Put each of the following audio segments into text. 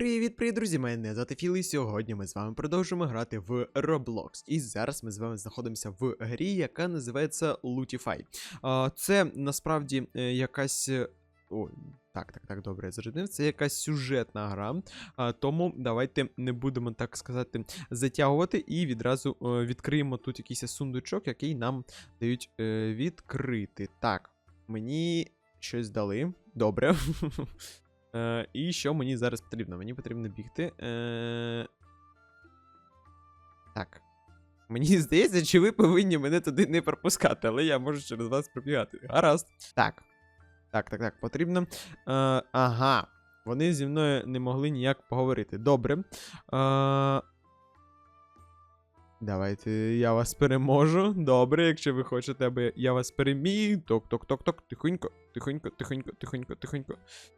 Привіт, привіт, друзі! Мене звати Філ, і сьогодні ми з вами продовжуємо грати в Roblox. І зараз ми з вами знаходимося в грі, яка називається Lootify. Це насправді е, якась. е, О, так, так, так, добре, я зрозумів. Це якась сюжетна гра. Тому давайте не будемо так сказати затягувати і відразу е, відкриємо тут якийсь сундучок, який нам дають відкрити. Так, мені щось дали. Добре. Е, і що мені зараз потрібно? Мені потрібно бігти. Е... Так. Мені здається, чи ви повинні мене туди не пропускати, але я можу через вас пробігати. Гаразд. Так. Так, так, так, потрібно. Е, ага. Вони зі мною не могли ніяк поговорити. Добре. Е, Давайте я вас переможу. Добре, якщо ви хочете, аби я вас переміг. Ток-ток-ток-ток. Тихонько, тихонько, тихонько, тихонько, тихонько.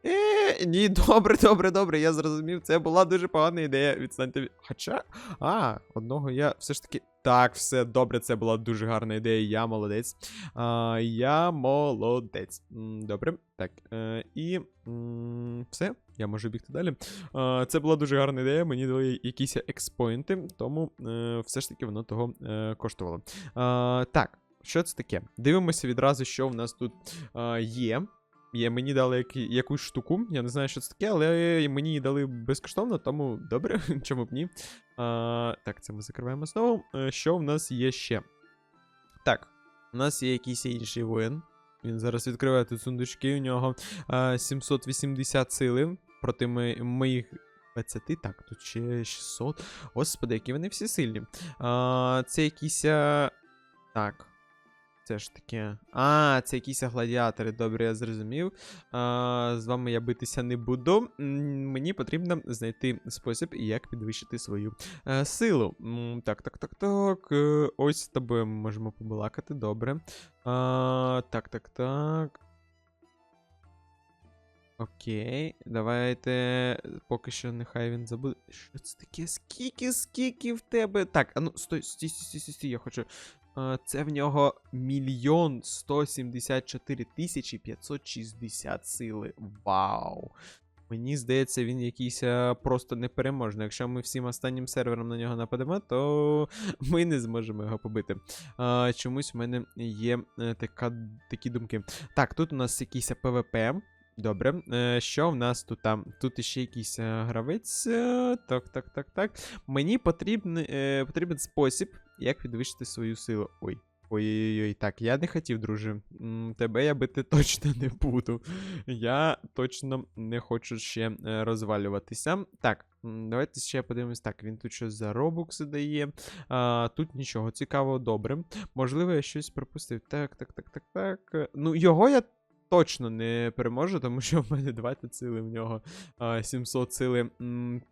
Е, ні, добре, добре, добре, я зрозумів. Це була дуже погана ідея. Відстаньте від. Хоча. А, одного я все ж таки. Так, все добре, це була дуже гарна ідея. Я молодець. А, я молодець. Добре. Так. Е, і все, я можу бігти далі. А, це була дуже гарна ідея. Мені дали якісь експоінти, тому е, все ж таки воно того е, коштувало. А, так, що це таке? Дивимося відразу, що в нас тут а, є. Є, мені дали які, якусь штуку. Я не знаю, що це таке, але мені її дали безкоштовно, тому добре, чому б ні. А, так, це ми закриваємо знову. Е, Що в нас є ще? Так, у нас є якийсь інший воїн. Він зараз відкриває тут сундучки. У нього а, 780 сили проти моїх 20. Так, тут ще 600. Господи, які вони всі сильні. А, це якісь. а, Так. Це ж таке. А, це якісь гладіатори. Добре, я зрозумів. А, з вами я битися не буду. Мені потрібно знайти спосіб, як підвищити свою е, силу. Так, так, так, так. Е, ось з тобою ми можемо побалакати. Добре. А, так, так, так. Окей, давайте. Поки що нехай він забуде. Що це таке? Скільки, скільки в тебе? Так, а ну стой, стій, стій, стій, стій, я хочу. А, Це в нього мільйон 174 тисячі 560 сили. Вау! Мені здається, він якийсь просто непереможний. Якщо ми всім останнім сервером на нього нападемо, то ми не зможемо його побити. А, чомусь в мене є е, така, такі думки. Так, тут у нас якийсь ПВП. Добре. Е, що в нас тут там? Тут іще якийсь е, гравець. Е, Так, так, так, так. Мені потрібен, потрібен спосіб, як підвищити свою силу. Ой. Ой-ой-ой, так, я не хотів, друже. Тебе я бити точно не буду. Я точно не хочу ще розвалюватися. Так, давайте ще подивимось. Так, він тут щось за робукси дає. А, тут нічого цікавого, добре. Можливо, я щось пропустив. Так, так, так, так, так. Ну, його я точно не переможу, тому що в мене 20 сили, в нього 700 сили.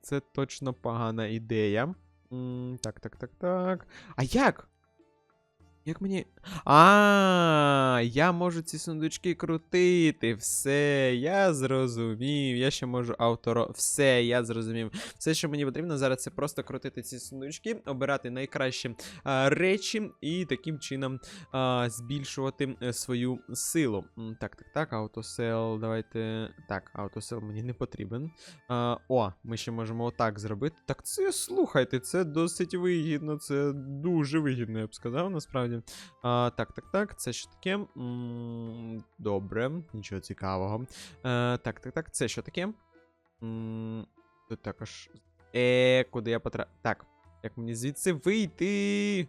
Це точно погана ідея. Так, так, так, так. А як? Як мені. А, я можу ці сундучки крутити. Все, я зрозумів. Я ще можу авторо. Все, я зрозумів. Все, що мені потрібно зараз, це просто крутити ці сундучки, обирати найкращі а, речі і таким чином а, збільшувати е, свою силу. Так, так, так, аутосел, давайте. Так, аутосел мені не потрібен. А, о, ми ще можемо отак зробити. Так, це слухайте, це досить вигідно, це дуже вигідно, я б сказав, насправді. А, так, так, так, це що таке? М, Добре, нічого цікавого. Е, так, так, так, це що таке? М, Тут також. Е, куди я потрапив? Так, як мені звідси вийти?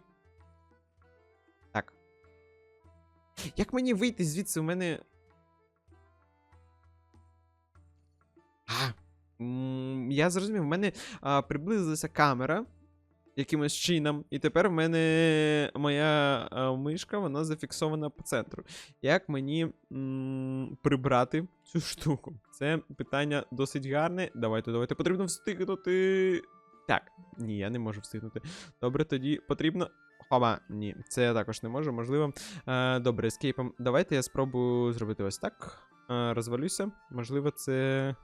Так. Як мені вийти звідси? У мене. А, м, я зрозумів, в мене а, приблизилася камера якимось чином, і тепер в мене моя а, мишка, вона зафіксована по центру. Як мені м, прибрати цю штуку? Це питання досить гарне. Давайте, давайте, потрібно встигнути. Так, ні, я не можу встигнути. Добре, тоді потрібно. Хоба, ні, це я також не можу, можливо. Е, добре, ескейпом. Давайте я спробую зробити ось так. Е, розвалюся. Можливо, це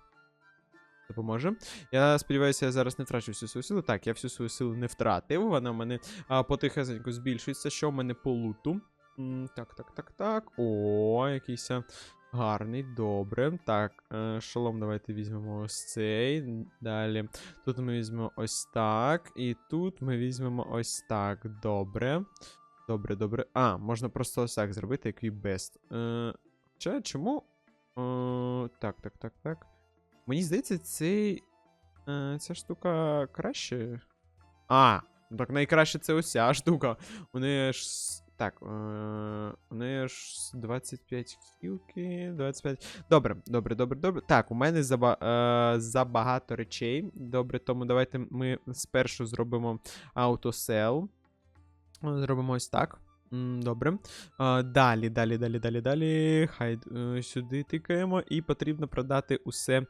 допоможе. Я сподіваюся, я зараз не втрачу всю свою силу. Так, я всю свою силу не втратив. Вона в мене а, потихесенько збільшується. Що в мене по луту? М, Так, так, так, так. О, якийсь. Гарний, добре. Так, е, шолом давайте візьмемо ось цей. Далі. Тут ми візьмемо ось так. І тут ми візьмемо ось так. Добре. Добре, добре. А, можна просто ось так зробити, як. Е, чому? Е, так, так, так, так. Мені здається, цей. Е, ця штука краще. А, так найкраще це ось штука. Неї ж. Так, е, неї ж 25 кілки, 25. Добре, добре, добре, добре. Так, у мене заба, е, забагато речей. Добре, тому давайте ми спершу зробимо автосел. Зробимо ось так. Добре. Далі, далі, далі, далі, далі. Хай е, сюди тикаємо. І потрібно продати усе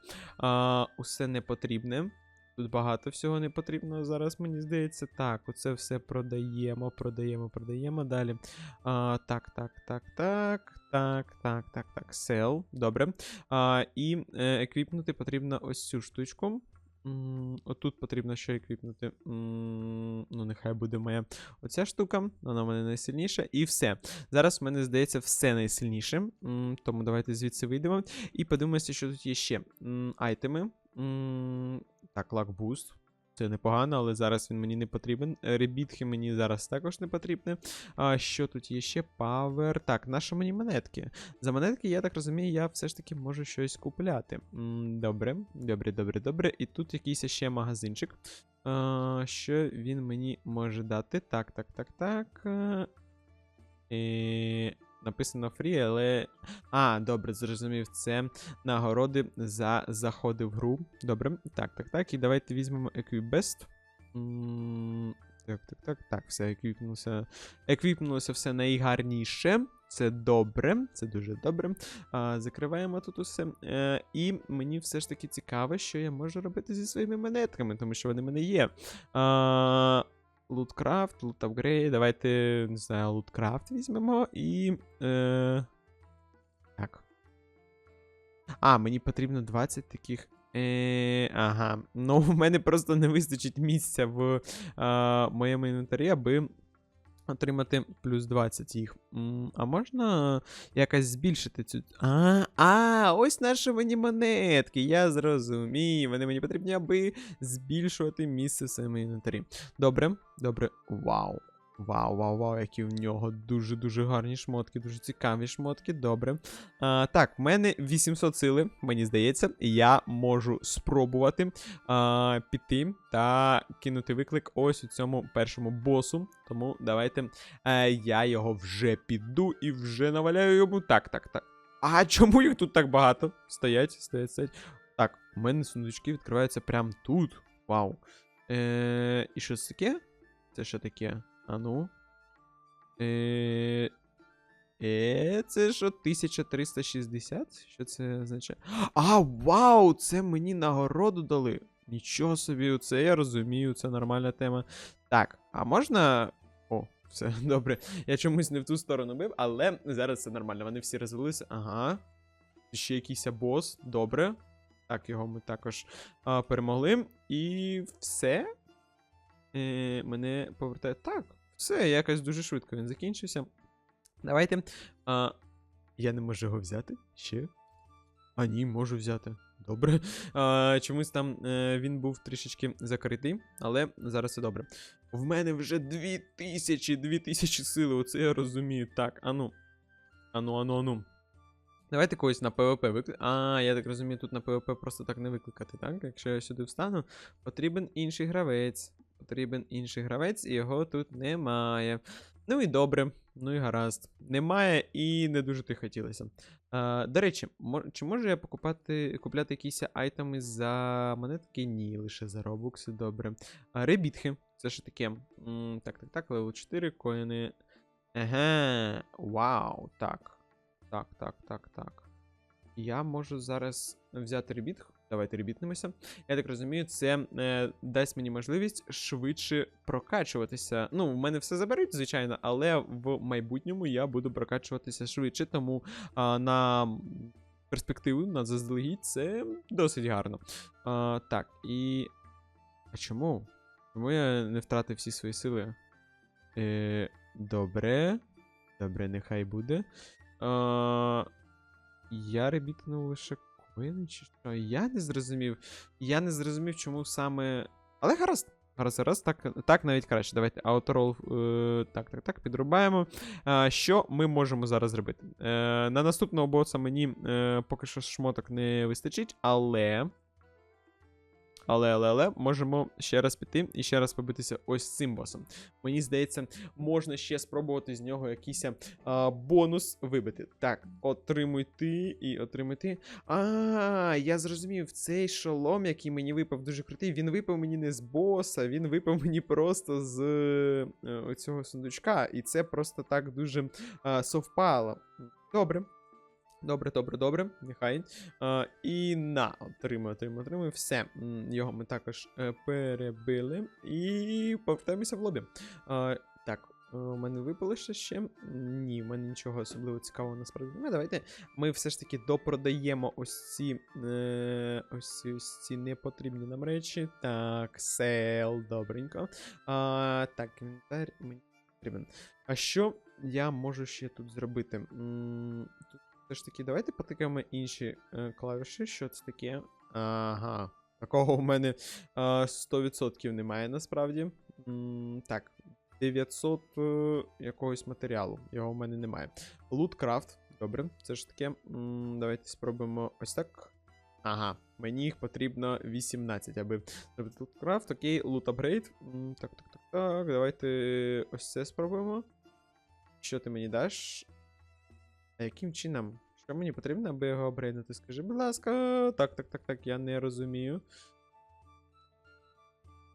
усе непотрібне. Тут багато всього не потрібно. Зараз, мені здається. Так, оце все продаємо, продаємо, продаємо. Далі. А, Так, так, так, так. Так, так, так, так. Сел. Добре. А, І е, еквіпнути потрібно ось цю штучку. Отут потрібно ще еквіпнути. Ну, нехай буде моя оця штука. Вона в мене найсильніша. І все. Зараз в мене здається все найсильніше. Тому давайте звідси вийдемо. І подивимося, що тут є ще. Айтеми. Так, лакбуст. Це непогано, але зараз він мені не потрібен. Е, Ребітки мені зараз також не потрібні. А що тут є ще? Павер. Так, наші мені монетки. За монетки, я так розумію, я все ж таки можу щось купляти. Добре, добре, добре, добре. І тут якийсь ще магазинчик. А, що він мені може дати? Так, так, так, так. е. Написано free, але. А, добре, зрозумів. Це нагороди за заходи в гру. Добре. Так, так, так. І давайте візьмемо Equibest. Так, так, так, так, все еквіпнулося. Еквіпнулося все найгарніше. Це добре, це дуже добре. А, закриваємо тут усе. Е, і мені все ж таки цікаво, що я можу робити зі своїми монетками, тому що вони в мене є. А, луткрафт, лутапгрейд. Давайте, не знаю, луткрафт візьмемо і. Е, так. А, мені потрібно 20 таких. Е, ага. Ну, в мене просто не вистачить місця в е, моєму інвентарі, аби отримати плюс 20 їх. А можна якось збільшити цю. А, а, ось наші мені монетки. Я зрозумів. Вони мені потрібні, аби збільшувати місце в своєму інвентарі. Добре, добре. Вау. Вау, вау, вау, які в нього дуже-дуже гарні шмотки, дуже цікаві шмотки. Добре. А, так, в мене 800 сили, мені здається, я можу спробувати а, піти та кинути виклик ось у цьому першому босу. Тому давайте е, я його вже піду і вже наваляю йому. Так, так, так. А чому їх тут так багато? Стоять, стоять, стоять. Так, у мене сундучки відкриваються прямо тут. Вау. Е, і що це таке? Це що таке? А ну. Е, е, це що 1360? Що це означає? А, вау! Це мені нагороду дали. Нічого собі, це я розумію, це нормальна тема. Так, а можна. О, все, добре. Я чомусь не в ту сторону бив, але зараз це нормально. Вони всі розвелися. Ага. Ще якийсь бос. Добре. Так, його ми також а, перемогли. І все. Е, мене повертає. Так, все, якось дуже швидко він закінчився. Давайте. А, я не можу його взяти ще. А, ні, можу взяти. Добре. А, чомусь там е, він був трішечки закритий, але зараз все добре. В мене вже 2000, 2000 сили, оце я розумію. Так, ану. Ану, ану, ану. Давайте когось на ПВП викликати. А, я так розумію, тут на ПВП просто так не викликати, так? Якщо я сюди встану, потрібен інший гравець. Потрібен інший гравець, і його тут немає. Ну і добре, ну і гаразд. Немає і не дуже ти хотілося. А, до речі, чи можу я покупати, купляти якісь айтеми за монетки? Ні, лише за робукси, добре. А, ребітхи, це що таке? Так, так, так, левел 4, коїни. Еге, вау, так. Так, так, так, так. Я можу зараз взяти ребіт. Давайте ребітнемося. Я так розумію, це е, дасть мені можливість швидше прокачуватися. Ну, в мене все заберуть, звичайно, але в майбутньому я буду прокачуватися швидше, тому а, на перспективу, на заздалегідь, це досить гарно. А, так, і. А чому? Чому я не втратив всі свої сили? Е, добре. Добре, нехай буде. А, Я ребітнув лише коїни чи що? Я не зрозумів. Я не зрозумів, чому саме. Але гаразд. Гаразд, гаразд, так, так навіть краще. Давайте ауторол. Е, так, так, так, підрубаємо. Е, що ми можемо зараз зробити? Е, на наступного боса мені е, поки що шмоток не вистачить, але. Але, але, але, можемо ще раз піти і ще раз побитися ось цим босом. Мені здається, можна ще спробувати з нього якийсь а, бонус вибити. Так, отримуй і отримуй ти. А, я зрозумів, цей шолом, який мені випав дуже крутий, він випав мені не з боса, він випав мені просто з е, цього сундучка. І це просто так дуже а, совпало. Добре. Добре, добре, добре, нехай. І на, отримує, отримує, отримує. Все. Його ми також е, перебили. І повертаємося в лобі. Так, е, у мене випало ще ще. Ні, в мене нічого особливо цікавого насправді немає. Давайте ми все ж таки допродаємо ось ці е, ось, ці- непотрібні нам речі. Так, сел, добренько. Так, інвентар мені потрібен. А що я можу ще тут зробити? Тут все ж таки, давайте потикаємо інші е, клавіші. Що це таке? Ага. Такого у мене е, 100% немає насправді. М, так, 900 е, якогось матеріалу. Його у мене немає. Луткрафт. Добре, це ж таке. М, давайте спробуємо ось так. Ага, мені їх потрібно 18, аби зробити луткрафт. Окей, лут апгрейд. Так, так, так, так. Давайте ось це спробуємо. Що ти мені даш? А яким чином? Що мені потрібно, аби його апгрейднути? Скажи, будь ласка. Так, так, так, так, я не розумію.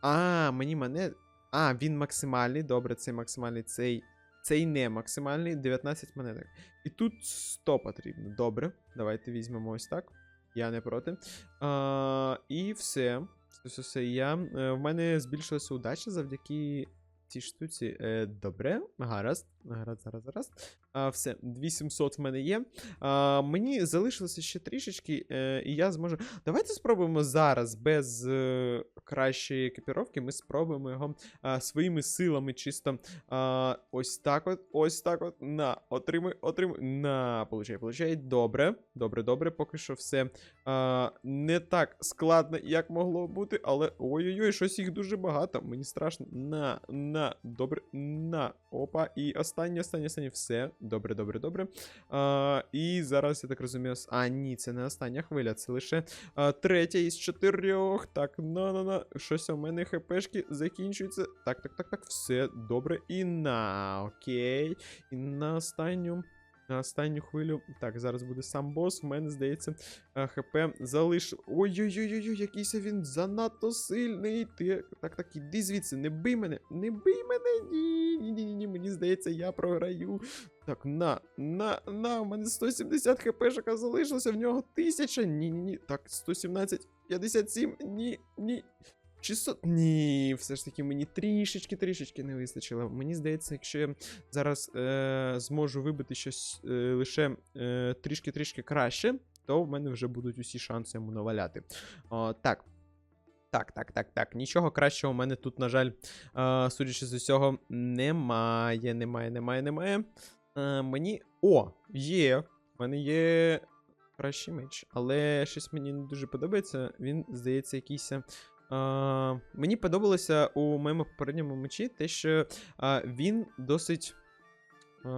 А, мені мене. А, він максимальний. Добре, цей максимальний, цей. Цей не максимальний, 19 монеток. І тут 100 потрібно. Добре. Давайте візьмемо ось так. Я не проти. А, і все. Все, все, все. Я, е, в мене збільшилася удача завдяки цій штуці. Е, добре, гаразд. Гаразд, зараз, зараз. А, все, 2700 в мене є. А, мені залишилося ще трішечки, е, і я зможу. Давайте спробуємо зараз без е, кращої екіпіровки. Ми спробуємо його а, своїми силами чисто а, ось так от, ось так от. На, отримуй, отримуй. На, получай, получай. Добре, добре, добре. Поки що все а, не так складно, як могло бути, але ой-ой-ой, щось їх дуже багато. Мені страшно. На, на, добре, на. Опа, і останнє, останнє, останнє. Все. Добре, добре, добре. А, і зараз, я так розумію, а, ні, це не остання хвиля, це лише а, третя із чотирьох. Так, на-на-на. Щось у мене хпшки закінчуються. Так, так, так, так, все добре. І на, окей. І на останню. На останню хвилю. Так, зараз буде сам бос. В мене, здається, ХП залиш. Ой-ой-ой, якийсь він занадто сильний. Ти. Так, так, іди звідси, не бий мене, не бий мене. Ні, ні, ні, ні, мені здається, я програю. Так, на, на, на, у мене 170 хпшка залишилося, в нього 1000. Ні, ні, ні. Так, 117, 57, ні, ні. 600. Ні, все ж таки мені трішечки, трішечки не вистачило. Мені здається, якщо я зараз е, зможу вибити щось е, лише е, трішки-трішки краще, то в мене вже будуть усі шанси йому наваляти. О, так. Так, так, так, так. Нічого кращого у мене тут, на жаль, е, судячи з усього, немає, немає, немає, немає. Е, мені. О, є. В мене є кращий меч, але щось мені не дуже подобається. Він, здається, якийсь. Е, мені подобалося у моєму попередньому мечі те, що е, він досить е,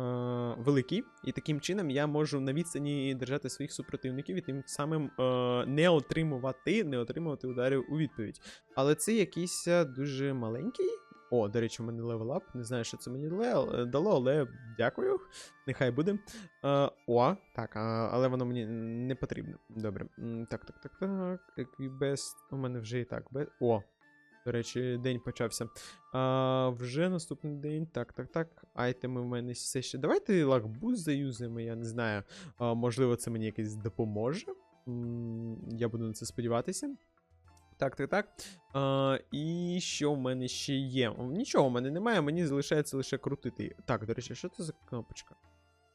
великий, і таким чином я можу на відстані держати своїх супротивників і тим самим е, не отримувати, не отримувати ударів у відповідь. Але це якийсь дуже маленький. О, до речі, у мене левелап. Не знаю, що це мені дало, але дякую. Нехай буде. Е, о, так, а, але воно мені не потрібно. Добре. Так, так, так, так. Еквібест. У мене вже і так. Бе... О. До речі, день почався. А, вже наступний день. Так, так, так. Айтеми в мене все ще. Давайте лакбуз заюзаємо, я не знаю. А, можливо, це мені якось допоможе. Я буду на це сподіватися. Так, так, так. А, і що в мене ще є? Нічого в мене немає, мені залишається лише крутити. Так, до речі, що це за кнопочка?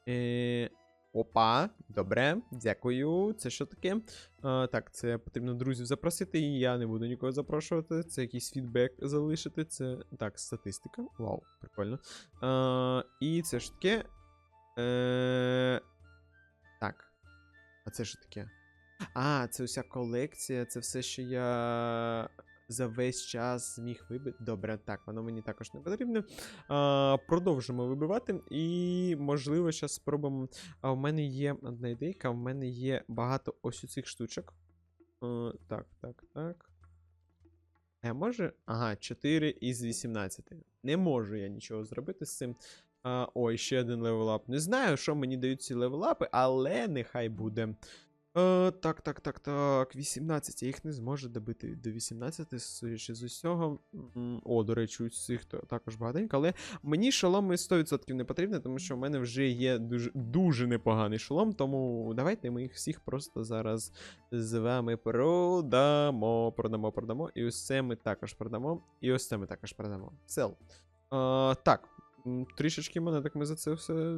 Е, опа, добре, дякую. Це що таке? А, так, це потрібно друзів запросити, і я не буду нікого запрошувати. Це якийсь фідбек залишити. Це. Так, статистика. Вау, прикольно. А, і це ж таке. Е, так. А це що таке? А, це уся колекція, це все, що я за весь час зміг вибити. Добре, так, воно мені також не потрібно. А, продовжимо вибивати. І, можливо, зараз спробуємо. А в мене є одна ідейка, в мене є багато ось у цих штучок. Е, так, так, так. Я може? Ага, 4 із 18. Не можу я нічого зробити з цим. А, ой, ще один левелап. Не знаю, що мені дають ці левелапи, але нехай буде. Е, так, так, так, так. 18. Я їх не зможу добити до 18, судячи з усього. О, до речі, у цих також багатенько, але мені шоломи 100% не потрібні, тому що в мене вже є дуже, дуже непоганий шолом, тому давайте ми їх всіх просто зараз з вами продамо, продамо, продамо. І ось ми також продамо. І ось це ми також продамо. Сел. А, так. Трішечки монеток ми за це все,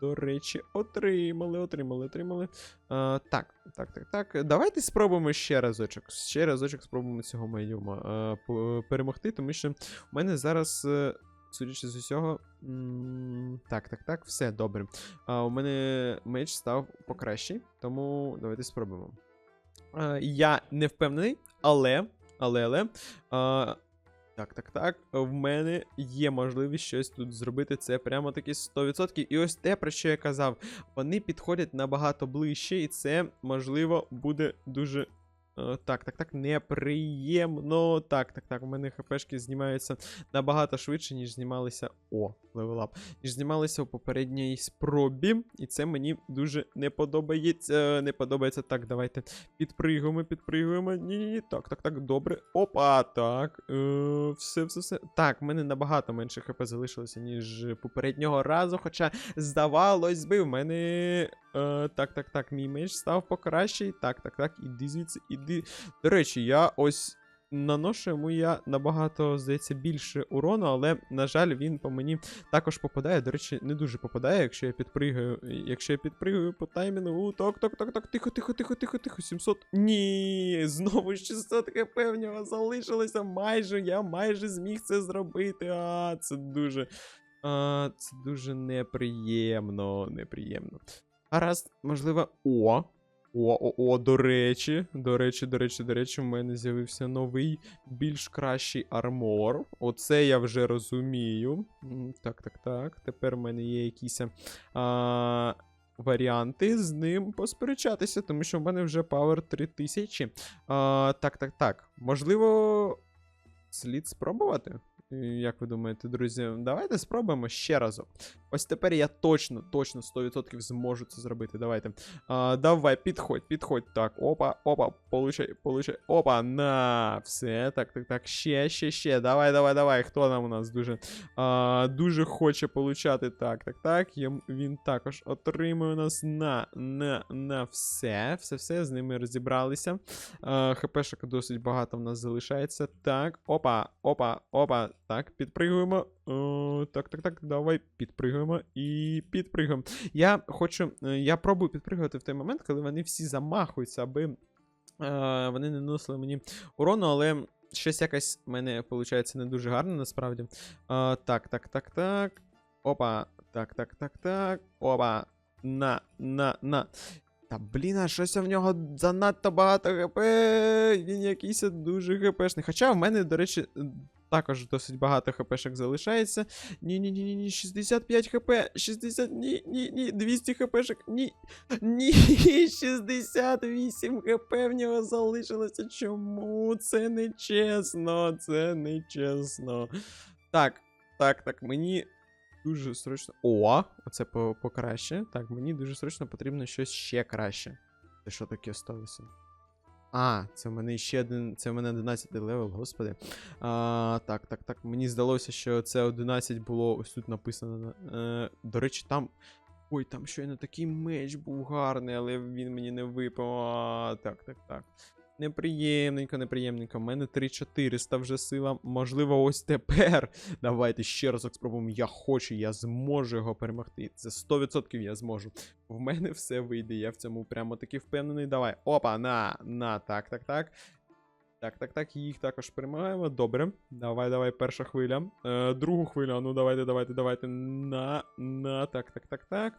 до речі, отримали, отримали, отримали. А, так, так, так, так. Давайте спробуємо ще разочок. Ще разочок спробуємо цього медіума а, перемогти, тому що в мене зараз. е, Судячи з усього. Так, так, так, все добре. А, у мене меч став покращий, тому давайте спробуємо. А, я не впевнений, але. Але, але. А, так, так, так. В мене є можливість щось тут зробити. Це прямо таки 100%. І ось те, про що я казав. Вони підходять набагато ближче, і це, можливо, буде дуже. е, Так, так, так, неприємно. Так, так, так. У мене хпшки знімаються набагато швидше, ніж знімалися. О, левелап. Ніж знімалися у попередній спробі. І це мені дуже не подобається. Не подобається. Так, давайте підпригуємо, підпригуємо. Ні-ні-ні. Так, так, так, добре. Опа, так. Е, все, все, все. Так, в мене набагато менше хп залишилося, ніж попереднього разу. Хоча, здавалось би, в мене. Е, так, так, так, мій меч став покращий. Так, так, так, іди звідси, іди. До речі, я ось. Наношу йому я набагато, здається, більше урону, але, на жаль, він по мені також попадає. До речі, не дуже попадає, якщо я підпригаю. Якщо я підпригаю по таймінгу. Так, так, так, так, тихо, тихо, тихо, тихо, тихо. 700. Ні, знову 600 хп в нього залишилося майже. Я майже зміг це зробити. А, це дуже. А, це дуже неприємно. Неприємно. Гаразд, можливо. О! О, о, о, до речі, до речі, до речі, до речі, в мене з'явився новий, більш кращий армор. Оце я вже розумію. Так, так, так. Тепер в мене є якісь а, варіанти з ним посперечатися, тому що в мене вже Power 3000. А, так, так, так. Можливо, слід спробувати? Як ви думаєте, друзі? Давайте спробуємо ще разок. Ось тепер я точно, точно 100% зможу це зробити. Давайте. А, давай, підходь, підходь. Так, опа, опа, получай, получай. Опа, на, все. Так, так, так. Ще, ще, ще. Давай, давай, давай. Хто там у нас дуже а, дуже хоче получати? Так, так, так. Він також отримує у нас на, на, на все. Все, все, з ними розібралися. А, ХПшок досить багато в нас залишається. Так, опа, опа, опа. Так, підпригуємо. О, так, так, так, давай підпригуємо і підпригуємо. Я хочу. е, Я пробую підпригувати в той момент, коли вони всі замахуються, аби е, вони не наносили мені урону, але щось якось в мене виходить не дуже гарно насправді. А, так, так, так, так. Опа. Так, так, так, так. Опа. На, на, на. Та блін, а щось в нього занадто багато ГП. Він якийсь дуже ГПшний. Хоча в мене, до речі, також досить багато хпшок залишається. Ні, ні, ні, ні, ні, 65 хп, 60, ні, ні, ні, 200 хпшок, ні, ні, 68 хп в нього залишилося. Чому? Це не чесно, це не чесно. Так, так, так, мені дуже срочно. О, оце покраще. Так, мені дуже срочно потрібно щось ще краще. Це що таке сталося? А, це в мене ще один. Це в мене 11 левел, господи. А, так, так, так. Мені здалося, що це 11 було ось тут написано. Е, до речі, там. Ой, там щойно такий меч був гарний, але він мені не випав. А, так, так, так. Неприємненько, неприємненько. У мене 3400 вже сила. Можливо, ось тепер. Давайте ще разок спробуємо. Я хочу, я зможу його перемогти. Це 100% я зможу. В мене все вийде, я в цьому прямо таки впевнений. Давай. Опа, на, на, так, так, так. Так, так, так, їх також перемагаємо. Добре. Давай, давай, перша хвиля. Е, другу хвилю. Ну, давайте, давайте, давайте. На, на, так, так, так, так.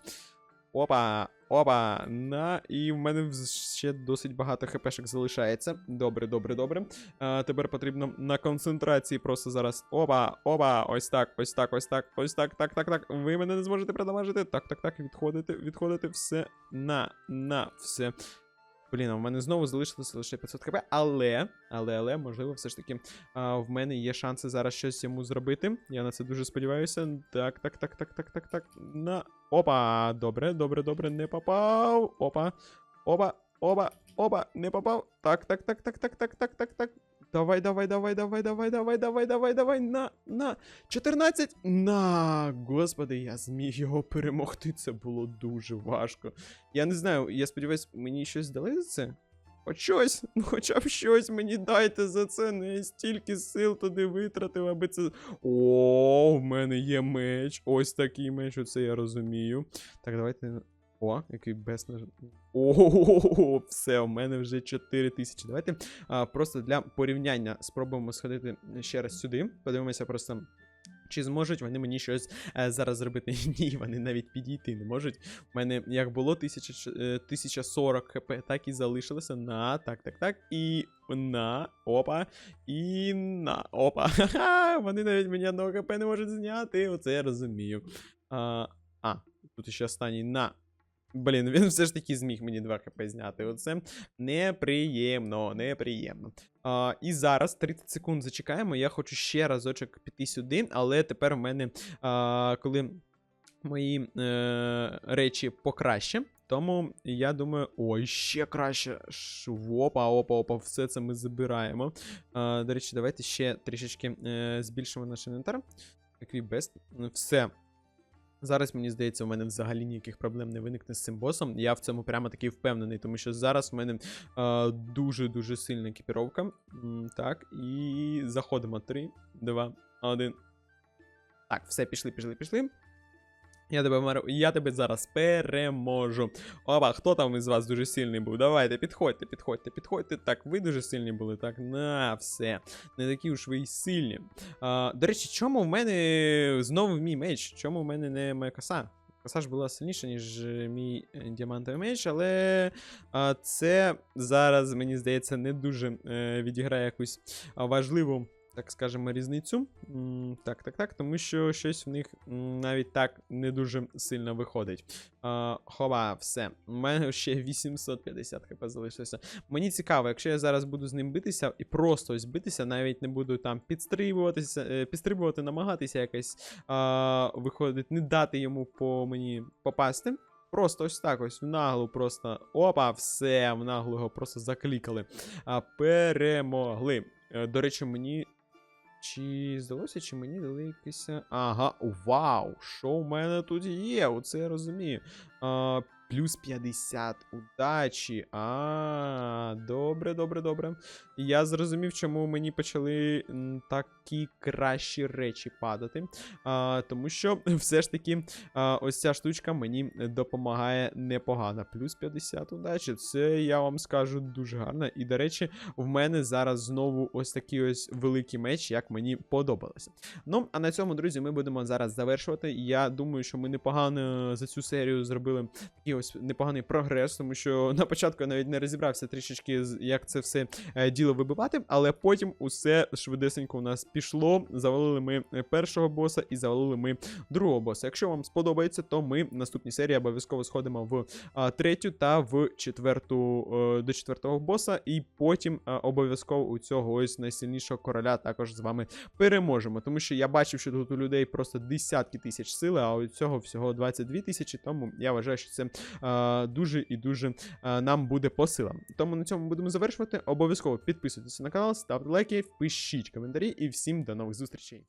Опа, Опа, на, і в мене ще досить багато хпшок залишається. Добре, добре, добре. А, тепер потрібно на концентрації просто зараз. Опа, опа, ось так, ось так, ось так, ось так, так, так, так. Ви мене не зможете продамажити. Так, так, так, відходите, відходите, все на, на, все. Блін, а в мене знову залишилося лише 500 хп, але, але, але, можливо, все ж таки а, в мене є шанси зараз щось йому зробити. Я на це дуже сподіваюся. Так, так, так, так, так, так, так. На. Опа! Добре, добре, добре, не попав. Опа. Опа, опа, опа, не попав. Так, так, так, так, так, так, так, так, так. Давай, давай, давай, давай, давай, давай, давай, давай, давай, на, на. 14. На. Господи, я зміг його перемогти. Це було дуже важко. Я не знаю, я сподіваюся, мені щось дали за це? Хоч щось, ну хоча б щось мені дайте за це. Ну я стільки сил туди витратив, аби це. О, в мене є меч. Ось такий меч, оце я розумію. Так, давайте. О, який безнаж... О, все, у мене вже 4 тисячі. Давайте а, просто для порівняння спробуємо сходити ще раз сюди. Подивимося просто. Чи зможуть вони мені щось е, зараз зробити? Ні, вони навіть підійти не можуть. У мене як було 1000, е, 1040 хп, так і залишилося на так, так, так. І на опа. І на опа. Ха-ха! Вони навіть мені одного хп не можуть зняти. Оце я розумію. А, а тут ще останній на. Блін, він все ж таки зміг мені 2 хп зняти. Оце неприємно, неприємно. А, і зараз 30 секунд зачекаємо. Я хочу ще разочок піти сюди, але тепер в мене, а, коли мої е, речі покраще. Тому я думаю, ой, ще краще. Опа, опа, опа, все це ми забираємо. А, до речі, давайте ще трішечки е, збільшимо наш інвентар. Який бест. Все. Зараз, мені здається, у мене взагалі ніяких проблем не виникне з цим босом. Я в цьому прямо таки впевнений, тому що зараз в мене е, дуже-дуже сильна екіпіровка. Так, і заходимо. 3, 2, 1. Так, все, пішли, пішли, пішли. Я тебе, мар- я тебе зараз переможу. Опа, хто там із вас дуже сильний був? Давайте, підходьте, підходьте, підходьте. Так, ви дуже сильні були. Так, на, все. Не такі уж ви й сильні. А, до речі, чому в мене знову мій меч? Чому в мене не моя коса? Коса ж була сильніша, ніж е, мій е, діамантовий меч, але а, це зараз, мені здається, не дуже е, відіграє якусь важливу, так скажемо, різницю. Так, так, так, тому що щось в них навіть так не дуже сильно виходить. Хова, все. У мене ще 850 хп залишилося. Мені цікаво, якщо я зараз буду з ним битися і просто ось битися, навіть не буду там підстрибуватися, е, підстрибувати, намагатися якось виходить, не дати йому по мені попасти. Просто ось так ось в наглу просто. Опа, все, в наглу його просто заклікали. Перемогли. Е, До речі, мені. Чи здалося, чи мені дали якийсь. е, Ага, вау! Що в мене тут є? Оце я розумію. Плюс 50 удачі. А, добре, добре, добре. Я зрозумів, чому мені почали такі кращі речі падати. А, тому що все ж таки а, ось ця штучка мені допомагає непогано. Плюс 50 удачі. Це я вам скажу дуже гарно. І, до речі, в мене зараз знову ось такий ось великий меч, як мені подобалося. Ну, а на цьому, друзі, ми будемо зараз завершувати. Я думаю, що ми непогано за цю серію зробили такий ось непоганий прогрес, тому що на початку я навіть не розібрався трішечки, як це все е, діло вибивати, але потім усе швидесенько у нас пішло. Завалили ми е, першого боса і завалили ми другого боса. Якщо вам сподобається, то ми в наступній серії обов'язково сходимо в третю та в четверту е, до четвертого боса, і потім обов'язково у цього ось найсильнішого короля також з вами переможемо. Тому що я бачив, що тут у людей просто десятки тисяч сили, а у цього всього 22 тисячі. Тому я вважаю, що це дуже і дуже е, нам буде по силам. Тому на цьому будемо завершувати. Обов'язково підписуйтесь на канал, ставте лайки, пишіть коментарі і всім до нових зустрічей.